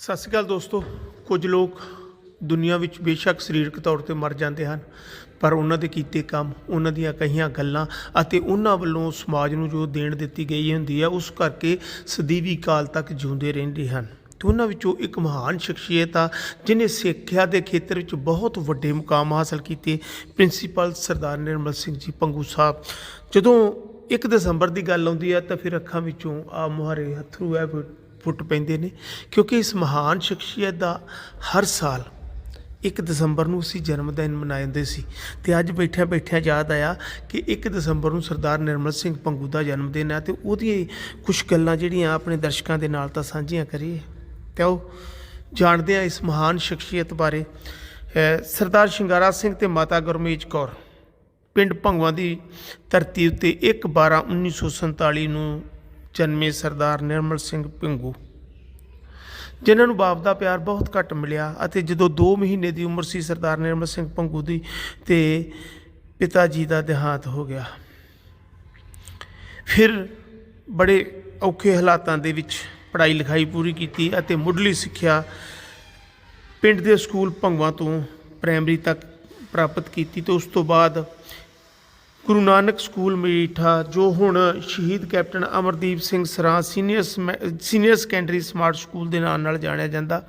ਸਤਿ ਸ਼੍ਰੀ ਅਕਾਲ ਦੋਸਤੋ। ਕੁਝ ਲੋਕ ਦੁਨੀਆ ਵਿੱਚ ਬੇਸ਼ੱਕ ਸਰੀਰਕ ਤੌਰ ਤੇ ਮਰ ਜਾਂਦੇ ਹਨ, ਪਰ ਉਹਨਾਂ ਦੇ ਕੀਤੇ ਕੰਮ, ਉਹਨਾਂ ਦੀਆਂ ਕਹੀਆਂ ਗੱਲਾਂ ਅਤੇ ਉਹਨਾਂ ਵੱਲੋਂ ਸਮਾਜ ਨੂੰ ਜੋ ਦੇਣ ਦਿੱਤੀ ਗਈ ਹੁੰਦੀ ਹੈ ਉਸ ਕਰਕੇ ਸਦੀਵੀ ਕਾਲ ਤੱਕ ਜਿਉਂਦੇ ਰਹਿੰਦੇ ਹਨ। ਤੇ ਉਹਨਾਂ ਵਿੱਚੋਂ ਇੱਕ ਮਹਾਨ ਸ਼ਖਸੀਅਤ ਆ ਜਿਨੇ ਸਿੱਖਿਆ ਦੇ ਖੇਤਰ ਵਿੱਚ ਬਹੁਤ ਵੱਡੇ ਮੁਕਾਮ ਹਾਸਲ ਕੀਤੇ। ਪ੍ਰਿੰਸੀਪਲ ਸਰਦਾਰ ਨਿਰਮਲ ਸਿੰਘ ਜੀ ਪੰਗੂ ਸਾਹਿਬ, ਜਦੋਂ 1 ਦਸੰਬਰ ਦੀ ਗੱਲ ਆਉਂਦੀ ਹੈ ਤਾਂ ਫਿਰ ਅੱਖਾਂ ਵਿੱਚੋਂ ਆ ਮੁਹਾਰੇ ਹੱਥਰੂ ਹੈ ਫੁੱਟ ਪੈਂਦੇ ਨੇ, ਕਿਉਂਕਿ ਇਸ ਮਹਾਨ ਸ਼ਖਸੀਅਤ ਦਾ ਹਰ ਸਾਲ 1 ਦਸੰਬਰ ਨੂੰ ਅਸੀਂ ਜਨਮ ਦਿਨ ਮਨਾਉਂਦੇ ਸੀ। ਤੇ ਅੱਜ ਬੈਠਿਆਂ ਬੈਠਿਆਂ ਯਾਦ ਆਇਆ ਕਿ 1 ਦਸੰਬਰ ਨੂੰ ਸਰਦਾਰ ਨਿਰਮਲ ਸਿੰਘ ਪੰਗੂ ਦਾ ਜਨਮ ਦਿਨ ਹੈ ਤੇ ਉਹਦੀਆਂ ਕੁਝ ਗੱਲਾਂ ਜਿਹੜੀਆਂ ਆਪਣੇ ਦਰਸ਼ਕਾਂ ਦੇ ਨਾਲ ਤਾਂ ਸਾਂਝੀਆਂ ਕਰੀਏ। ਤੇ ਉਹ ਜਾਣਦੇ ਹਾਂ ਇਸ ਮਹਾਨ ਸ਼ਖਸੀਅਤ ਬਾਰੇ। ਸਰਦਾਰ ਸ਼ਿੰਗਾਰਾ ਸਿੰਘ ਤੇ ਮਾਤਾ ਗੁਰਮੀਤ ਕੌਰ, ਪਿੰਡ ਭੰਗਵਾ ਦੀ ਧਰਤੀ ਉੱਤੇ 1 12 1947 ਨੂੰ ਜਨਮੇ ਸਰਦਾਰ ਨਿਰਮਲ ਸਿੰਘ ਪਿੰਗੂ। ਜਿਨ੍ਹਾਂ ਨੂੰ ਬਾਪ ਦਾ ਪਿਆਰ ਬਹੁਤ ਘੱਟ ਮਿਲਿਆ ਅਤੇ ਜਦੋਂ 2 ਮਹੀਨੇ ਦੀ ਉਮਰ ਸੀ, ਸਰਦਾਰ ਨਿਰਮਲ ਸਿੰਘ ਪੰਗੂ ਦੀ ਤੇ ਪਿਤਾ ਜੀ ਦਾ ਦੇਹਾਂਤ ਹੋ ਗਿਆ। ਫਿਰ ਬੜੇ ਔਖੇ ਹਾਲਾਤਾਂ ਦੇ ਵਿੱਚ ਪੜ੍ਹਾਈ ਲਿਖਾਈ ਪੂਰੀ ਕੀਤੀ ਅਤੇ ਮੁੱਢਲੀ ਸਿੱਖਿਆ ਪਿੰਡ ਦੇ ਸਕੂਲ ਭੰਗਵਾ ਤੋਂ ਪ੍ਰਾਇਮਰੀ ਤੱਕ ਪ੍ਰਾਪਤ ਕੀਤੀ ਤੇ ਉਸ ਤੋਂ ਬਾਅਦ ਗੁਰੂ ਨਾਨਕ ਸਕੂਲ ਮਜੀਠਾ ਜੋ ਹੁਣ ਸ਼ਹੀਦ ਕੈਪਟਨ ਅਮਰਦੀਪ ਸਿੰਘ ਸਰਾਂ ਸੀਨੀਅਰ ਸਮੈ- ਸੀਨੀਅਰ ਸੈਕੰਡਰੀ ਸਮਾਰਟ ਸਕੂਲ ਦੇ ਨਾਂ ਨਾਲ ਜਾਣਿਆ ਜਾਂਦਾ।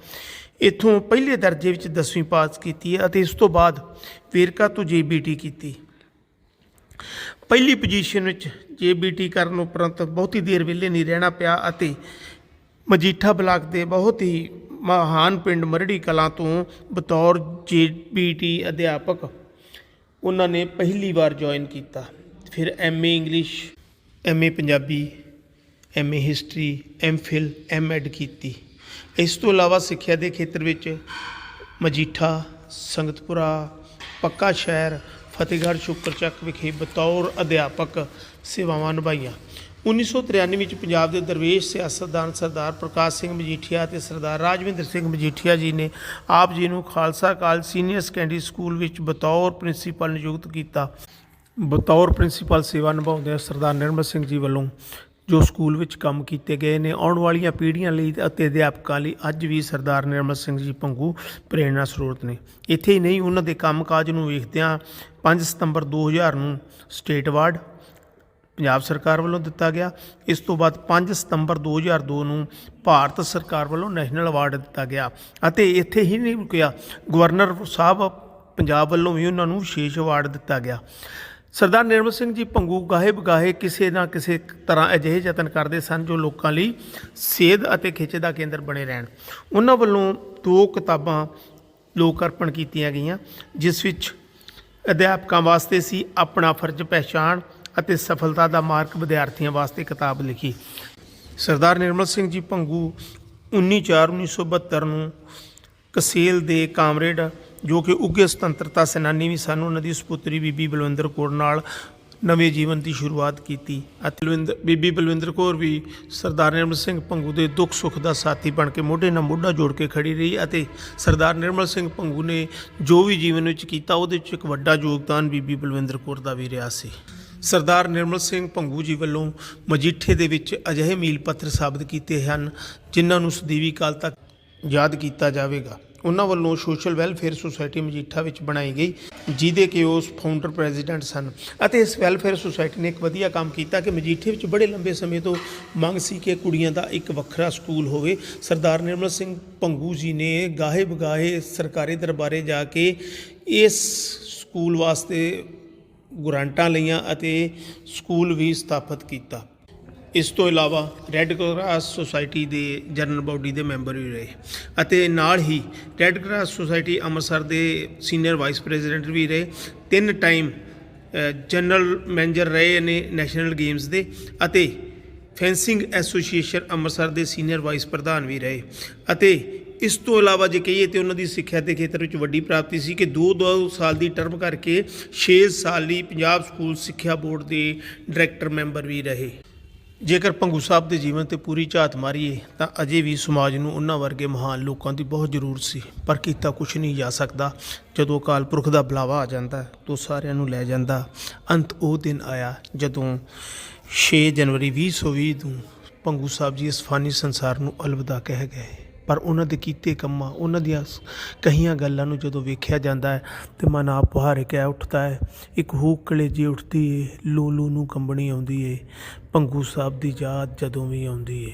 ਇੱਥੋਂ ਪਹਿਲੇ ਦਰਜੇ ਵਿੱਚ 10ਵੀਂ ਪਾਸ ਕੀਤੀ ਅਤੇ ਇਸ ਤੋਂ ਬਾਅਦ ਵੇਰਕਾ ਤੋਂ ਜੀਬੀਟੀ ਕੀਤੀ। ਪਹਿਲੀ ਪੋਜੀਸ਼ਨ ਵਿੱਚ ਜੀਬੀਟੀ ਕਰਨ ਉਪਰੰਤ ਬਹੁਤੀ ਦੇਰ ਵਿਹਲੇ ਨਹੀਂ ਰਹਿਣਾ ਪਿਆ ਅਤੇ ਮਜੀਠਾ ਬਲਾਕ ਦੇ ਬਹੁਤ ਹੀ ਮਹਾਨ ਪਿੰਡ ਮਰੜੀ ਕਲਾਂ ਤੋਂ ਬਤੌਰ ਜੀਬੀਟੀ ਅਧਿਆਪਕ ਉਹਨਾਂ ਨੇ ਪਹਿਲੀ ਵਾਰ ਜੁਆਇਨ ਕੀਤਾ। ਫਿਰ MA English MA Punjabi MA history MPhil MEd ਕੀਤੀ। ਇਸ ਤੋਂ ਇਲਾਵਾ ਸਿੱਖਿਆ ਦੇ ਖੇਤਰ ਵਿੱਚ ਮਜੀਠਾ, ਸੰਗਤਪੁਰਾ, ਪੱਕਾ ਸ਼ਹਿਰ, ਫਤਿਹਗੜ੍ਹ ਸ਼ੁਕਰਚੱਕ ਵਿਖੇ ਬਤੌਰ ਅਧਿਆਪਕ ਸੇਵਾਵਾਂ ਨਿਭਾਈਆਂ। 1993 ਵਿੱਚ ਪੰਜਾਬ ਦੇ ਦਰਵੇਸ਼ ਸਿਆਸਤਦਾਨ ਸਰਦਾਰ ਪ੍ਰਕਾਸ਼ ਸਿੰਘ ਮਜੀਠੀਆ ਅਤੇ ਸਰਦਾਰ ਰਾਜਵਿੰਦਰ ਸਿੰਘ ਮਜੀਠੀਆ ਜੀ ਨੇ ਆਪ ਜੀ ਨੂੰ Khalsa college senior secondary school ਵਿੱਚ ਬਤੌਰ ਪ੍ਰਿੰਸੀਪਲ ਨਿਯੁਕਤ ਕੀਤਾ। ਬਤੌਰ ਪ੍ਰਿੰਸੀਪਲ ਸੇਵਾ ਨਿਭਾਉਂਦੇ ਸਰਦਾਰ ਨਿਰਮਲ ਸਿੰਘ ਜੀ ਵੱਲੋਂ ਜੋ ਸਕੂਲ ਵਿੱਚ ਕੰਮ ਕੀਤੇ ਗਏ ਨੇ, ਆਉਣ ਵਾਲੀਆਂ ਪੀੜ੍ਹੀਆਂ ਲਈ ਅਤੇ ਅਧਿਆਪਕਾਂ ਲਈ ਅੱਜ ਵੀ ਸਰਦਾਰ ਨਿਰਮਲ ਸਿੰਘ ਜੀ ਪੰਗੂ ਪ੍ਰੇਰਣਾ ਸਰੋਤ ਨੇ। ਇੱਥੇ ਹੀ ਨਹੀਂ, ਉਹਨਾਂ ਦੇ ਕੰਮਕਾਜ ਨੂੰ ਵੇਖਦਿਆਂ 5 ਸਤੰਬਰ 2000 ਨੂੰ ਸਟੇਟ ਵਾਰਡ ਪੰਜਾਬ ਸਰਕਾਰ ਵੱਲੋਂ ਦਿੱਤਾ ਗਿਆ। ਇਸ ਤੋਂ ਬਾਅਦ 5 ਸਤੰਬਰ 2002 ਨੂੰ ਭਾਰਤ ਸਰਕਾਰ ਵੱਲੋਂ ਨੈਸ਼ਨਲ ਅਵਾਰਡ ਦਿੱਤਾ ਗਿਆ ਅਤੇ ਇੱਥੇ ਹੀ ਨਹੀਂ ਰੁਕਿਆ, ਗਵਰਨਰ ਸਾਹਿਬ ਪੰਜਾਬ ਵੱਲੋਂ ਵੀ ਉਹਨਾਂ ਨੂੰ ਵਿਸ਼ੇਸ਼ ਅਵਾਰਡ ਦਿੱਤਾ ਗਿਆ। ਸਰਦਾਰ ਨਿਰਮਲ ਸਿੰਘ ਜੀ ਭੰਗੂ ਗਾਹੇ ਬਗਾਹੇ ਕਿਸੇ ਨਾ ਕਿਸੇ ਤਰ੍ਹਾਂ ਅਜਿਹੇ ਯਤਨ ਕਰਦੇ ਸਨ ਜੋ ਲੋਕਾਂ ਲਈ ਸੇਧ ਅਤੇ ਖਿੱਚ ਦਾ ਕੇਂਦਰ ਬਣੇ ਰਹਿਣ। ਉਹਨਾਂ ਵੱਲੋਂ ਦੋ ਕਿਤਾਬਾਂ ਲੋਕ ਅਰਪਣ ਕੀਤੀਆਂ ਗਈਆਂ, ਜਿਸ ਵਿੱਚ ਅਧਿਆਪਕਾਂ ਵਾਸਤੇ ਸੀ ਆਪਣਾ ਫਰਜ਼ ਪਹਿਚਾਣ ਅਤੇ ਸਫਲਤਾ ਦਾ ਮਾਰਕ ਵਿਦਿਆਰਥੀਆਂ ਵਾਸਤੇ ਕਿਤਾਬ ਲਿਖੀ। ਸਰਦਾਰ ਨਿਰਮਲ ਸਿੰਘ ਜੀ ਭੰਗੂ 19/4/1972 ਨੂੰ ਕਸੇਲ ਦੇ ਕਾਮਰੇਡ, ਜੋ ਕਿ ਉੱਘੇ ਸੁਤੰਤਰਤਾ ਸੈਨਾਨੀ ਵੀ ਸਨ, ਉਹਨਾਂ ਦੀ ਸੁਪੁੱਤਰੀ ਬੀਬੀ ਬਲਵਿੰਦਰ ਕੌਰ ਨਾਲ ਨਵੇਂ ਜੀਵਨ ਦੀ ਸ਼ੁਰੂਆਤ ਕੀਤੀ ਅਤੇ ਬਲਵਿੰਦਰ ਬੀਬੀ ਬਲਵਿੰਦਰ ਕੌਰ ਵੀ ਸਰਦਾਰ ਨਿਰਮਲ ਸਿੰਘ ਪੰਗੂ ਦੇ ਦੁੱਖ ਸੁੱਖ ਦਾ ਸਾਥੀ ਬਣ ਕੇ ਮੋਢੇ ਨਾਲ ਮੋਢਾ ਜੋੜ ਕੇ ਖੜੀ ਰਹੀ ਅਤੇ ਸਰਦਾਰ ਨਿਰਮਲ ਸਿੰਘ ਪੰਗੂ ਨੇ ਜੋ ਵੀ ਜੀਵਨ ਵਿੱਚ ਕੀਤਾ, ਉਹਦੇ ਵਿੱਚ ਇੱਕ ਵੱਡਾ ਯੋਗਦਾਨ ਬੀਬੀ ਬਲਵਿੰਦਰ ਕੌਰ ਦਾ ਵੀ ਰਿਹਾ ਸੀ। ਸਰਦਾਰ ਨਿਰਮਲ ਸਿੰਘ ਭੰਗੂ ਜੀ ਵੱਲੋਂ ਮਜੀਠੇ ਦੇ ਵਿੱਚ ਅਜਿਹੇ ਮੀਲ ਪੱਥਰ ਸਾਬਤ ਕੀਤੇ ਹਨ, ਜਿਨ੍ਹਾਂ ਨੂੰ ਸਦੀਵੀ ਕਾਲ ਤੱਕ ਯਾਦ ਕੀਤਾ ਜਾਵੇਗਾ। ਉਹਨਾਂ ਵੱਲੋਂ ਸੋਸ਼ਲ ਵੈਲਫੇਅਰ ਸੁਸਾਇਟੀ ਮਜੀਠਾ ਵਿੱਚ ਬਣਾਈ ਗਈ, ਜਿਹਦੇ ਕਿ ਉਸ ਫਾਊਂਡਰ ਪ੍ਰੈਜ਼ੀਡੈਂਟ ਸਨ। ਅਤੇ ਇਸ ਵੈਲਫੇਅਰ ਸੁਸਾਇਟੀ ਨੇ ਇੱਕ ਵਧੀਆ ਕੰਮ ਕੀਤਾ ਕਿ ਮਜੀਠੇ ਵਿੱਚ ਬੜੇ ਲੰਬੇ ਸਮੇਂ ਤੋਂ ਮੰਗ ਸੀ ਕਿ ਕੁੜੀਆਂ ਦਾ ਇੱਕ ਵੱਖਰਾ ਸਕੂਲ ਹੋਵੇ। ਸਰਦਾਰ ਨਿਰਮਲ ਸਿੰਘ ਪੰਗੂ ਜੀ ਨੇ ਗਾਹੇ ਬਗਾਹੇ ਸਰਕਾਰੀ ਦਰਬਾਰੇ ਜਾ ਕੇ ਇਸ ਸਕੂਲ ਵਾਸਤੇ ਗ੍ਰਾਂਟਾਂ ਲਈਆਂ ਅਤੇ ਸਕੂਲ ਵੀ ਸਥਾਪਿਤ ਕੀਤਾ। ਇਸ ਤੋਂ ਇਲਾਵਾ ਰੈੱਡ ਕਰਾਸ ਸੁਸਾਇਟੀ ਦੇ ਜਨਰਲ ਬਾਡੀ ਦੇ ਮੈਂਬਰ ਵੀ ਰਹੇ ਅਤੇ ਨਾਲ ਹੀ ਰੈੱਡ ਕਰਾਸ ਸੁਸਾਇਟੀ ਅੰਮ੍ਰਿਤਸਰ ਦੇ ਸੀਨੀਅਰ ਵਾਈਸ ਪ੍ਰੈਜ਼ੀਡੈਂਟ ਵੀ ਰਹੇ। ਤਿੰਨ ਟਾਈਮ ਜਨਰਲ ਮੈਨੇਜਰ ਰਹੇ ਨੇ ਨੈਸ਼ਨਲ ਗੇਮਸ ਦੇ ਅਤੇ ਫੈਂਸਿੰਗ ਐਸੋਸੀਏਸ਼ਨ ਅੰਮ੍ਰਿਤਸਰ ਦੇ ਸੀਨੀਅਰ ਵਾਈਸ ਪ੍ਰਧਾਨ ਵੀ ਰਹੇ ਅਤੇ ਇਸ ਤੋਂ ਇਲਾਵਾ ਜੇ ਕਹੀਏ ਤੇ ਉਹਨਾਂ ਦੀ ਸਿੱਖਿਆ ਦੇ ਖੇਤਰ ਵਿੱਚ ਵੱਡੀ ਪ੍ਰਾਪਤੀ ਸੀ ਕਿ 2-2 ਸਾਲ ਦੀ ਟਰਮ ਕਰਕੇ 6 ਸਾਲ ਲਈ ਪੰਜਾਬ ਸਕੂਲ ਸਿੱਖਿਆ ਬੋਰਡ ਦੇ ਡਾਇਰੈਕਟਰ ਮੈਂਬਰ ਵੀ ਰਹੇ। ਜੇਕਰ ਪੰਗੂ ਸਾਹਿਬ ਦੇ ਜੀਵਨ ਤੇ ਪੂਰੀ ਝਾਤ ਮਾਰੀਏ ਤਾਂ ਅਜੇ ਵੀ ਸਮਾਜ ਨੂੰ ਉਹਨਾਂ ਵਰਗੇ ਮਹਾਨ ਲੋਕਾਂ ਦੀ ਬਹੁਤ ਜ਼ਰੂਰਤ ਸੀ ਪਰ ਕੀਤਾ ਕੁਝ ਨਹੀਂ ਜਾ ਸਕਦਾ। ਜਦੋਂ ਅਕਾਲ ਪੁਰਖ ਦਾ ਬੁਲਾਵਾ ਆ ਜਾਂਦਾ ਹੈ, ਤਾਂ ਸਾਰਿਆਂ ਨੂੰ ਲੈ ਜਾਂਦਾ। ਅੰਤ ਉਹ ਦਿਨ ਆਇਆ ਜਦੋਂ 6 ਜਨਵਰੀ 2020 ਨੂੰ ਪੰਗੂ ਸਾਹਿਬ ਜੀ ਇਸ ਫਾਨੀ ਸੰਸਾਰ ਨੂੰ ਅਲਵਿਦਾ ਕਹਿ ਗਏ। ਪਰ ਉਹਨਾਂ ਦੇ ਕੀਤੇ ਕੰਮਾਂ, ਉਹਨਾਂ ਦੀਆਂ ਸ- ਕਹੀਆਂ ਗੱਲਾਂ ਨੂੰ ਜਦੋਂ ਵੇਖਿਆ ਜਾਂਦਾ ਹੈ ਤੇ ਮਨ ਆਪ ਪੁਹਾਰੇ ਕਹਿ ਉੱਠਦਾ ਹੈ, ਇੱਕ ਹੂਕ ਕਲੇਜੀ ਉੱਠਦੀ ਏ, ਲੋਲੂ ਨੂੰ ਕੰਬਣੀ ਆਉਂਦੀ ਏ, ਪੰਗੂ ਸਾਹਿਬ ਦੀ ਯਾਦ ਜਦੋਂ ਵੀ ਆਉਂਦੀ ਏ।